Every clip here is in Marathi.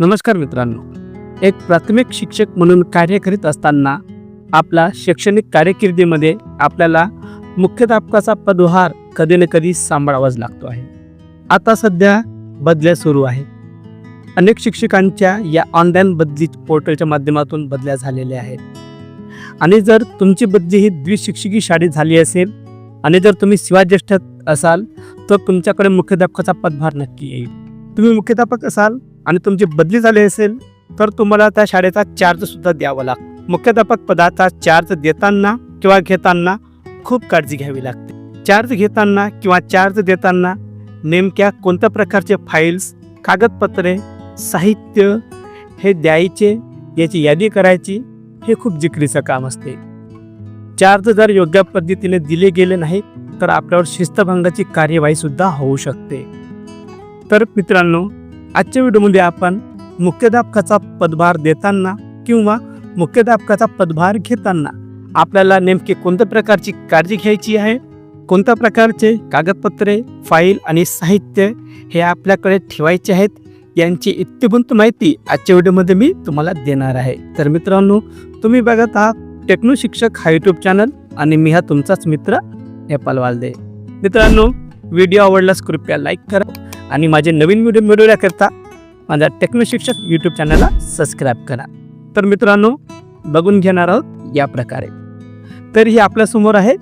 नमस्कार मित्रांनो. एक प्राथमिक शिक्षक म्हणून कार्य करीत असताना आपला शैक्षणिक कार्यकिर्दीमध्ये आपल्याला मुख्याध्यापकाचा पदभार कधी ना कधी सांभाळावाच लागतो आहे. आता सध्या बदल्या सुरू आहेत अनेक शिक्षकांच्या या ऑनलाईन बदली पोर्टलच्या माध्यमातून बदल्या झालेल्या आहेत. आणि जर तुमची बदली ही द्विशिक्षकी शाळेत झाली असेल आणि जर तुम्ही शिवाज्येष्ठ असाल तर तुमच्याकडे मुख्याध्यापकाचा पदभार नक्की येईल. तुम्ही मुख्याध्यापक असाल आणि तुमची बदली झाली असेल तर तुम्हाला त्या शाळेचा चार्ज सुद्धा द्यावा लागतो मुख्याध्यापक पदाचा चार्ज देताना किंवा घेताना खूप काळजी घ्यावी लागते. चार्ज घेताना किंवा चार्ज देताना नेमक्या कोणत्या प्रकारचे फाईल्स कागदपत्रे साहित्य हे द्यायचे याची यादी करायची हे खूप जिकरीचं काम असते. चार्ज जर योग्य पद्धतीने दिले गेले नाही तर आपल्यावर शिस्तभंगाची कार्यवाही सुद्धा होऊ शकते. तर मित्रांनो आजच्या व्हिडिओमध्ये आपण मुख्याध्यापकाचा पदभार देताना किंवा मुख्याध्यापकाचा पदभार घेताना आपल्याला नेमके कोणत्या प्रकारची काळजी घ्यायची आहे? कोणत्या प्रकारचे कागदपत्रे फाईल आणि साहित्य हे आपल्याकडे ठेवायचे आहेत? यांची इत्यंत माहिती आजच्या व्हिडिओमध्ये मी तुम्हाला देणार आहे. तर मित्रांनो तुम्ही बघत आहात टेक्नो शिक्षक हा यूट्यूब चॅनल आणि मी हा तुमचाच मित्र नेपाल वालदे मित्रांनो व्हिडिओ आवडल्यास कृपया लाईक करा. आणि माझे नवीन व्हिडिओ मिळवण्याकरता माझा टेक्नो शिक्षक यूट्यूब चॅनलला सबस्क्राईब करा. तर मित्रांनो बघून घेणार आहोत या प्रकारे. तर हे आपल्यासमोर आहे.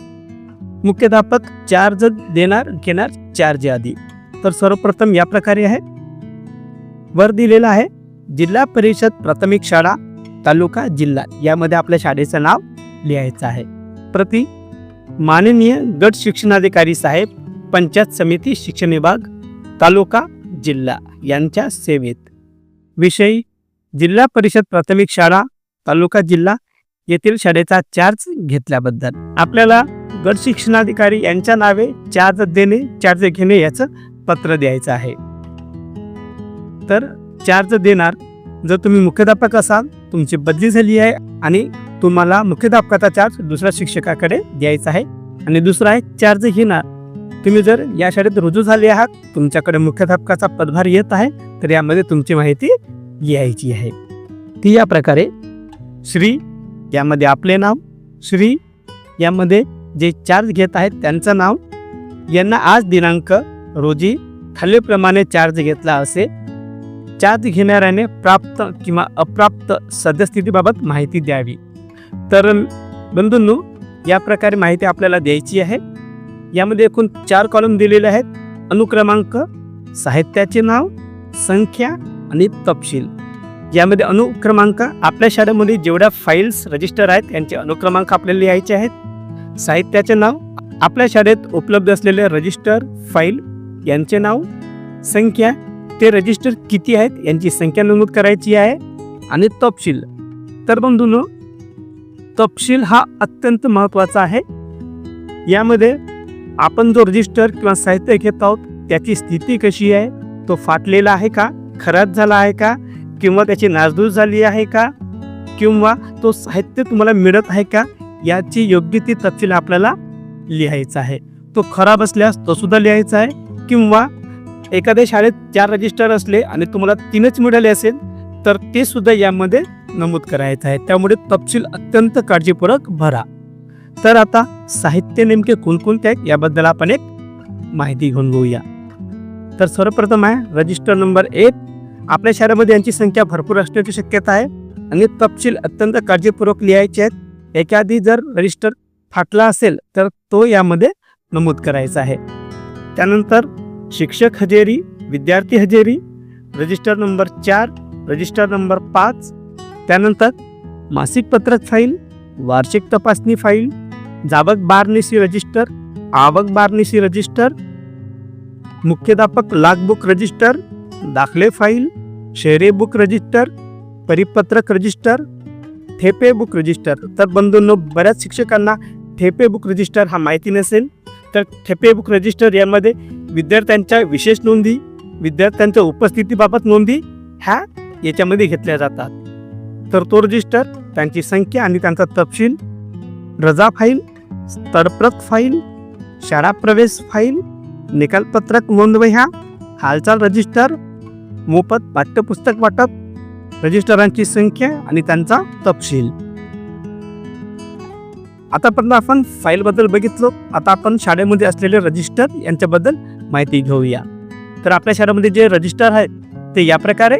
मुख्याध्यापक चार्ज देणार घेणार चार्ज आधी तर सर्वप्रथम या प्रकारे आहे. वर दिलेला आहे जिल्हा परिषद प्राथमिक शाळा तालुका जिल्हा. यामध्ये आपल्या शाळेचं नाव लिहायचं आहे. प्रति माननीय गट शिक्षणाधिकारी साहेब पंचायत समिती शिक्षण विभाग तालुका जिल्हा यांच्या सेवेत. विषयी जिल्हा परिषद प्राथमिक शाळा तालुका जिल्हा येथील शाळेचा चार्ज घेतल्याबद्दल. आपल्याला गट शिक्षणाधिकारी यांच्या नावे चार्ज देणे चार्ज घेणे याचं पत्र द्यायचं आहे. तर चार्ज देणार जर तुम्ही मुख्याध्यापक असाल तुमची बदली झाली आहे आणि तुम्हाला मुख्याध्यापकाचा चार्ज दुसऱ्या शिक्षकाकडे द्यायचा आहे. आणि दुसरा आहे चार्ज घेणार तुम्ही जर या शाळेत रुजू झाले आहात तुमच्याकडे मुख्याध्यापकाचा पदभार येत आहे तर यामध्ये तुमची माहिती लिहायची आहे. ती या प्रकारे श्री यामध्ये आपले नाव श्री यामध्ये जे चार्ज घेत आहेत त्यांचं नाव यांना आज दिनांक रोजी खालीलप्रमाणे चार्ज घेतला असे चार्ज घेणाऱ्याने प्राप्त किंवा अप्राप्त सद्यस्थितीबाबत माहिती द्यावी. तर बंधूंनो या प्रकारे माहिती आपल्याला द्यायची आहे. यामध्ये एकूण चार कॉलम दिलेले आहेत. अनुक्रमांक साहित्याचे नाव संख्या आणि तपशील. यामध्ये अनुक्रमांक आपल्या शाळेमध्ये जेवढ्या फाईल्स रजिस्टर आहेत यांचे अनुक्रमांक आपल्याला लिहायचे आहेत. साहित्याचे नाव आपल्या शाळेत उपलब्ध असलेले रजिस्टर फाईल यांचे नाव संख्या ते रजिस्टर किती आहेत यांची संख्या नमूद करायची आहे आणि तपशील. तर बंधूनो तपशील हा अत्यंत महत्त्वाचा आहे. यामध्ये आपण जो रजिस्टर किंवा साहित्य घेत आहोत त्याची स्थिती कशी आहे? तो फाटलेला आहे का? खराब झाला आहे का? किंवा त्याची नासधूस झाली आहे का? किंवा तो साहित्य तुम्हाला मिळत आहे का? याची योग्य ती तपशील आपल्याला लिहायचा आहे. तो खराब असल्यास तो सुद्धा लिहायचा आहे. किंवा एखाद्या शाळेत चार रजिस्टर असले आणि तुम्हाला तीनच मिळाले असेल तर ते सुद्धा यामध्ये नमूद करायचं आहे. त्यामुळे तपशील अत्यंत काळजीपूर्वक भरा. तर आता साहित्य नेमके कोणकोणते आहेत याबद्दल आपण एक माहिती घेऊन घेऊया. तर सर्वप्रथम आहे रजिस्टर नंबर एक. आपल्या शहरामध्ये यांची संख्या भरपूर असण्याची शक्यता आहे आणि तपशील अत्यंत काळजीपूर्वक लिहायचे आहेत. एखादी जर रजिस्टर फाटला असेल तर तो यामध्ये नमूद करायचा आहे. त्यानंतर शिक्षक हजेरी विद्यार्थी हजेरी रजिस्टर नंबर चार रजिस्टर नंबर पाच. त्यानंतर मासिक पत्रक फाईल वार्षिक तपासणी फाईल जाबक बारनिसी रजिस्टर आवक बारनिसी रजिस्टर मुख्याध्यापक लागबुक रजिस्टर दाखले फाईल शेरे बुक रजिस्टर परिपत्रक रजिस्टर ठेपे बुक रजिस्टर. तर बंधूंनो बऱ्याच शिक्षकांना ठेपे बुक रजिस्टर हा माहिती नसेल तर ठेपे बुक रजिस्टर यामध्ये विद्यार्थ्यांच्या विशेष नोंदी विद्यार्थ्यांच्या उपस्थितीबाबत नोंदी ह्या याच्यामध्ये घेतल्या जातात. तर तो रजिस्टर त्यांची संख्या आणि त्यांचा तपशील रजा फाईल स्तरप्रत फाईल शाळा प्रवेश फाईल निकालपत्रक नोंदवह्या हालचाल रजिस्टर मोफत पाठ्यपुस्तक वाटप रजिस्टरांची संख्या आणि त्यांचा तपशील. आतापर्यंत आपण फाईलबद्दल बघितलो. आता आपण शाळेमध्ये असलेले रजिस्टर यांच्याबद्दल माहिती घेऊया. तर आपल्या शाळेमध्ये जे रजिस्टर आहेत ते या प्रकारे.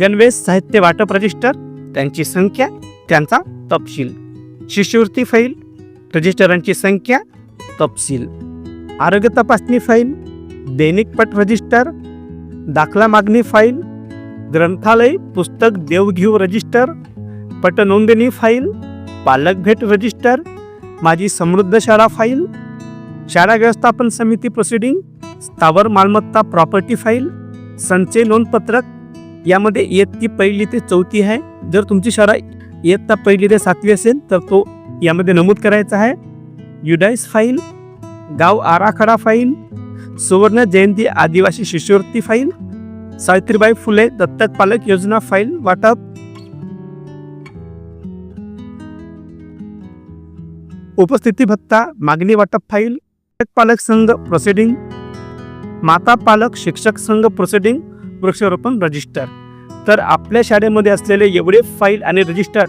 गणवेश साहित्य वाटप रजिस्टर त्यांची संख्या त्यांचा तपशील. शिष्यवृत्ती फाईल रजिस्टरांची संख्या तपशील. आरोग्य तपासणी फाईल दैनिक पट रजिस्टर दाखला मागणी फाईल ग्रंथालय पुस्तक देवघेव रजिस्टर पटनोंदणी फाईल पालक भेट रजिस्टर माझी समृद्ध शाळा फाईल शाळा व्यवस्थापन समिती प्रोसिडिंग स्थावर मालमत्ता प्रॉपर्टी फाईल संचय नोंदपत्रक यामध्ये इयत्ती पहिली ते चौथी आहे. जर तुमची शाळा इयत्ता पहिली ते सातवी असेल तर तो यामध्ये नमूद करायचा आहे. युडाईस फाईल गाव आराखडा फाईल सुवर्ण जयंती आदिवासी शिष्यवृत्ती फाईल सावित्रीबाई फुले दत्तक पालक योजना फाईल वाटप. उपस्थिती भत्ता मागणी वाटप फाईल पालक संघ प्रोसिडिंग माता पालक शिक्षक संघ प्रोसिडिंग वृक्षारोपण रजिस्टर तर आपल्या शाळेमध्ये असलेले एवढे फाईल आणि रजिस्टर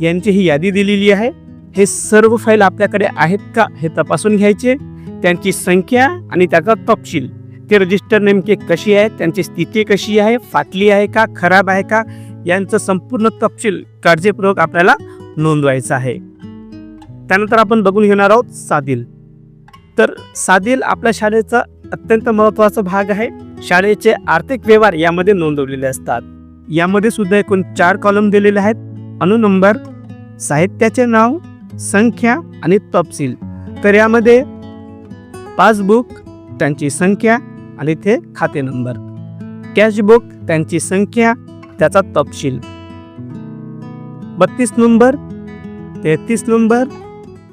यांची ही यादी दिलेली आहे. हे सर्व फाईल आपल्याकडे आहेत का हे तपासून घ्यायचे. त्यांची संख्या आणि त्याचा तपशील. ते रजिस्टर नेमके कशी आहे? त्यांची स्थिती कशी आहे? फाटली आहे का? खराब आहे का? यांचं संपूर्ण तपशील काळजीपूर्वक आपल्याला नोंदवायचं आहे. त्यानंतर आपण बघून घेणार आहोत सादिल. तर साधील आपल्या शाळेचा अत्यंत महत्त्वाचा भाग आहे. शाळेचे आर्थिक व्यवहार यामध्ये नोंदवलेले असतात. यामध्ये सुद्धा एकूण चार कॉलम दिलेले आहेत. अनुनंबर साहित्याचे नाव संख्या आणि तपशील. तर यामध्ये पासबुक त्यांची संख्या आणि ते खाते नंबर. कॅशबुक त्यांची संख्या त्याचा तपशील. बत्तीस नंबर तेहतीस नंबर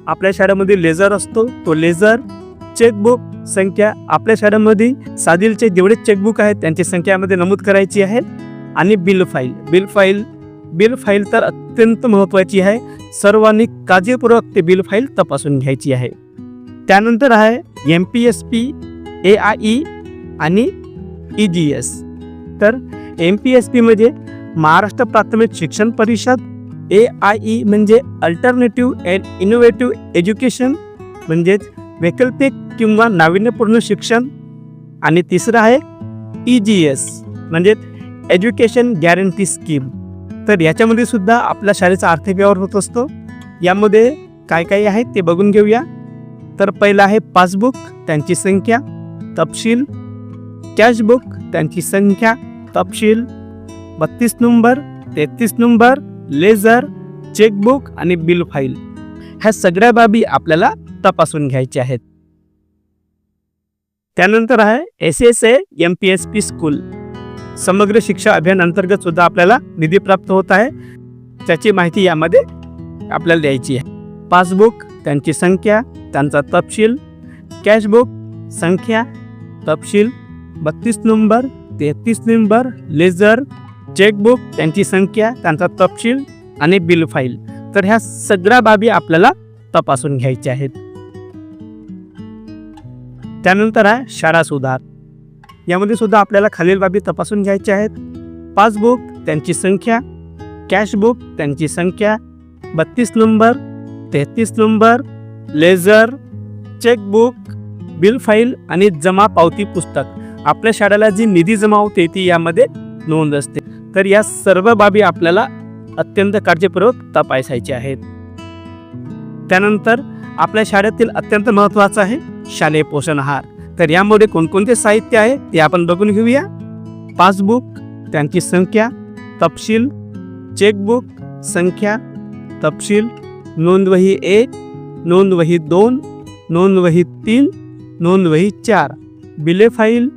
आपल्या शाळेमध्ये लेझर असतो. तो लेझर चेकबुक संख्या आपल्या शाळेमध्ये साधीलचे जेवढे चेकबुक आहेत त्यांची संख्यामध्ये नमूद करायची आहे. आणि bill file bill file bill file तर अत्यंत महत्त्वाची आहे. सर्वांनी काळजीपूर्वक ते बिल फाईल तपासून घ्यायची आहे. त्यानंतर आहे M P S P A I E आणि ई जी एस तर एम पी एस पीमध्ये Maharashtra Prathmik Shikshan Parishad A I E म्हणजे अल्टरनेटिव्ह अँड इनोव्हेटिव्ह एज्युकेशन म्हणजेच वैकल्पिक किंवा नाविन्यपूर्ण शिक्षण. आणि तिसरं आहे ई जी एस म्हणजे एज्युकेशन गॅरंटी स्कीम तर याच्यामध्ये सुद्धा आपल्या शाळेचा आर्थिक व्यवहार होत असतो. यामध्ये काय काय आहे ते बघून घेऊया. तर पहिलं आहे पासबुक त्यांची संख्या तपशील. कॅशबुक त्यांची संख्या तपशील. बत्तीस नंबर तेहतीस नंबर. लेझर चेकबुक आणि बिल फाईल. ह्या सगळ्या बाबी आपल्याला तपासून घ्यायच्या आहेत. त्यानंतर आहे S S A M P S P school Samagra Shiksha Abhiyan अंतर्गत सुद्धा आपल्याला निधी प्राप्त होत आहे. त्याची माहिती यामध्ये आपल्याला द्यायची आहे. पासबुक त्यांची संख्या त्यांचा तपशील. कॅशबुक संख्या तपशील. बत्तीस नंबर तेहतीस नंबर लेझर चेकबुक त्यांची संख्या त्यांचा तपशील आणि बिल फाईल. तर ह्या सगळ्या बाबी आपल्याला तपासून घ्यायच्या आहेत. त्यानंतर आहे शाळा सुधार. यामध्ये सुद्धा आपल्याला खालील बाबी तपासून घ्यायच्या आहेत. पासबुक त्यांची संख्या कॅशबुक त्यांची संख्या बत्तीस नंबर तेहतीस number ledger chequebook bill file आणि जमा पावती पुस्तक. आपल्या शाळेला जी निधी जमा होते ती यामध्ये नोंद असते. तर या सर्व बाबी आपल्याला अत्यंत काळजीपूर्वक तपासायचे आहेत. त्यानंतर आपल्या शाळेतील अत्यंत महत्त्वाचं आहे शालेय पोषण आहार. तर यामध्ये कोणकोणते साहित्य आहे ते आपण बघून घेऊया. पासबुक त्यांची संख्या तपशील चेकबुक संख्या तपशील नोंदवही एक नोंदवही दोन नोंदवही तीन नोंदवही चार बिले फाईल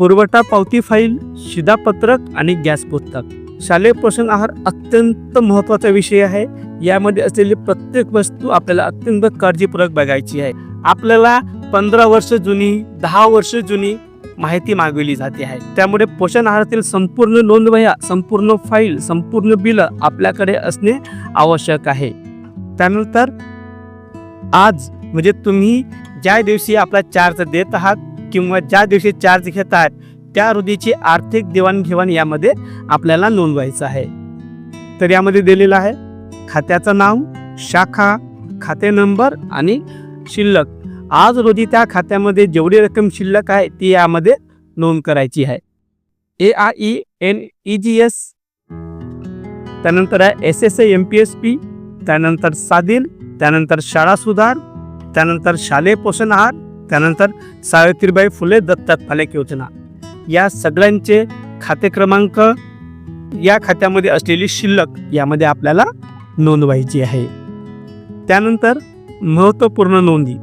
पुरवठा पावती फाईल शिधापत्रक आणि गॅस पुस्तक. शालेय पोषण आहार अत्यंत महत्त्वाचा विषय आहे. यामध्ये असलेली प्रत्येक वस्तू आपल्याला अत्यंत काळजीपूर्वक बघायची आहे. आपल्याला पंधरा वर्ष जुनी दहा वर्ष जुनी माहिती मागविली जाते आहे. त्यामुळे पोषण आहारातील संपूर्ण नोंदवह्या संपूर्ण फाईल संपूर्ण बिलं आपल्याकडे असणे आवश्यक आहे. त्यानंतर आज म्हणजे तुम्ही ज्या दिवशी आपला चार्ज देत आहात किंवा ज्या दिवशी चार्ज घेत आहात त्या रुधीची आर्थिक देवाणघेवाण यामध्ये आपल्याला नोंदवायचं आहे. तर यामध्ये दिलेलं आहे खात्याचं नाव शाखा खाते नंबर आणि शिल्लक. आज रोजी त्या खात्यामध्ये जेवढी रक्कम शिल्लक आहे ती यामध्ये नोंद करायची आहे. A I E N E G S त्यानंतर आहे S S M P S P त्यानंतर साधील त्यानंतर शाळा सुधार त्यानंतर शालेय पोषण आहार त्यानंतर सावित्रीबाई फुले दत्तात फालेक योजना. या सगळ्यांचे खाते क्रमांक या खात्यामध्ये असलेली शिल्लक यामध्ये आपल्याला नोंदवायची आहे. त्यानंतर महत्त्वपूर्ण नोंदी.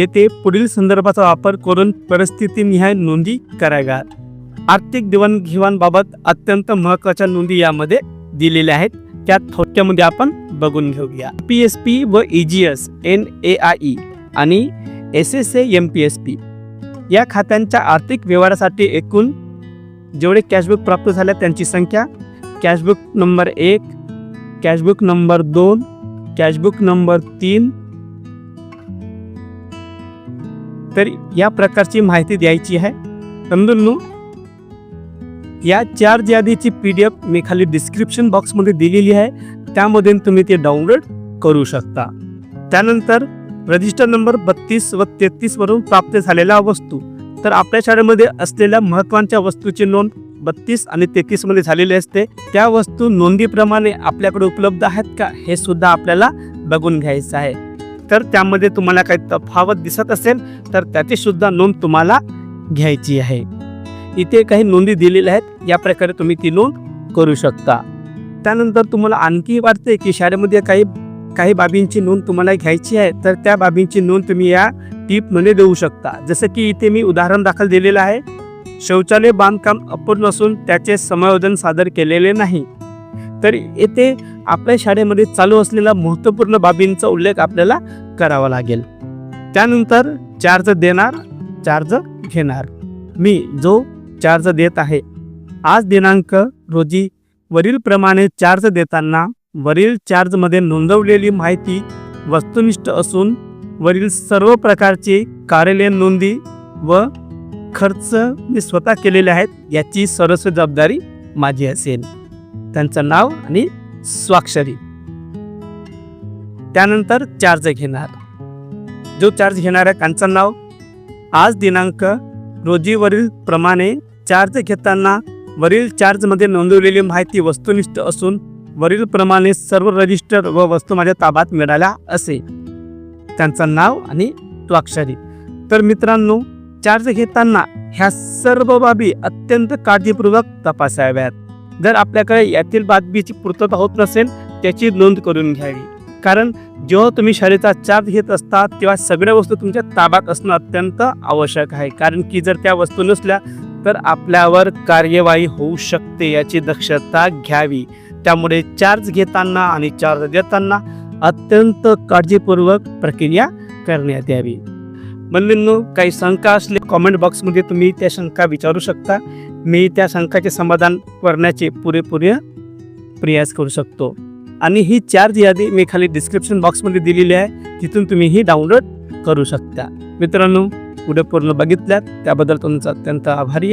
येथे पुढील संदर्भाचा वापर करून परिस्थितीनिहाय नोंदी कराव्यात आर्थिक देवाणघेवाणबाबत अत्यंत महत्त्वाच्या नोंदी यामध्ये दिलेल्या आहेत. त्या थोडक्यामध्ये आपण बघून घेऊया. पी एस पी व E G S N A I E आणि S S A M P S P. या खात्यांच्या आर्थिक व्यवहारासाठी एकूण जेवढे कॅशबुक प्राप्त झाल्या त्यांची संख्या कॅशबुक नंबर एक कॅशबुक नंबर दोन कॅशबुक नंबर तीन. तर या प्रकारची माहिती द्यायची आहे. समजून या चार यादीची पी डी एफ मी खाली डिस्क्रिप्शन बॉक्समध्ये दिलेली आहे. त्यामध्ये तुम्ही ते डाउनलोड करू शकता. त्यानंतर रजिस्टर नंबर बत्तीस व तेहतीस वरून प्राप्त झालेल्या वस्तू. तर आपल्या शाळेमध्ये असलेल्या महत्त्वाच्या वस्तूची नोंद बत्तीस आणि तेहतीसमध्ये झालेली असते. त्या वस्तू नोंदीप्रमाणे आपल्याकडे उपलब्ध आहेत का हे सुद्धा आपल्याला बघून घ्यायचं आहे. तर त्यामध्ये तुम्हाला काही तफावत दिसत असेल तर त्याची सुद्धा नोंद तुम्हाला घ्यायची आहे. इथे काही नोंदी दिलेल्या आहेत या प्रकारे तुम्ही ती नोंद करू शकता. त्यानंतर तुम्हाला आणखी वाटते की शाळेमध्ये काही काही बाबींची नोंद तुम्हाला घ्यायची आहे तर त्या बाबींची नोंद तुम्ही या टीपमध्ये देऊ शकता. जसं की इथे मी उदाहरण दाखल दिलेलं आहे. शौचालय बांधकाम अपूर्ण असून त्याचे समायोजन सादर केलेले नाही. तर येथे आपल्या शाळेमध्ये चालू असलेल्या महत्त्वपूर्ण बाबींचा उल्लेख आपल्याला करावा लागेल. त्यानंतर चार्ज देणार चार्ज घेणार. मी जो चार्ज देत आहे आज दिनांक रोजी वरीलप्रमाणे चार्ज देताना वरील चार्जमध्ये नोंदवलेली माहिती वस्तुनिष्ठ असून वरील सर्व प्रकारचे कार्यालयीन नोंदी व खर्च मी स्वतः केलेले आहेत याची सर्वस्व जबाबदारी माझी असेल. त्यांचं नाव आणि स्वाक्षरी. त्यानंतर चार्ज घेणार. जो चार्ज घेणार आहे त्यांचं नाव आज दिनांक रोजीवरील प्रमाणे चार्ज घेताना वरील चार्जमध्ये नोंदवलेली माहिती वस्तुनिष्ठ असून वरील प्रमाणे सर्व रजिस्टर व वस्तू माझ्या ताब्यात मिळाल्या असे. त्यांचं नाव आणि स्वाक्षरी तर मित्रांनो चार्ज घेताना ह्या सर्व बाबी अत्यंत काळजीपूर्वक तपासाव्यात. जर आपल्याकडे यातील बातमीची पूर्तता होत नसेल त्याची नोंद करून घ्यावी. कारण जेव्हा तुम्ही शाळेचा चार्ज घेत असता तेव्हा सगळ्या वस्तू तुमच्या ताब्यात असणं अत्यंत आवश्यक आहे. कारण की जर त्या वस्तू नसल्या तर आपल्यावर कार्यवाही होऊ शकते याची दक्षता घ्यावी. त्यामुळे चार्ज घेताना आणि चार्ज देताना अत्यंत काळजीपूर्वक प्रक्रिया करण्यात यावी. म्हणून काही शंका असले कॉमेंट बॉक्समध्ये तुम्ही त्या शंका विचारू शकता. मी त्या शंकाचे समाधान करण्याचे पुरेपुरे प्रयास करू शकतो. आणि ही चार्ज यादी मी खाली डिस्क्रिप्शन बॉक्समध्ये दिलेली आहे. तिथून तुम्ही ही डाउनलोड करू शकता. मित्रांनो पुढे पूर्ण बघितल्यात. त्याबद्दल तुमचा अत्यंत आभारी आहे.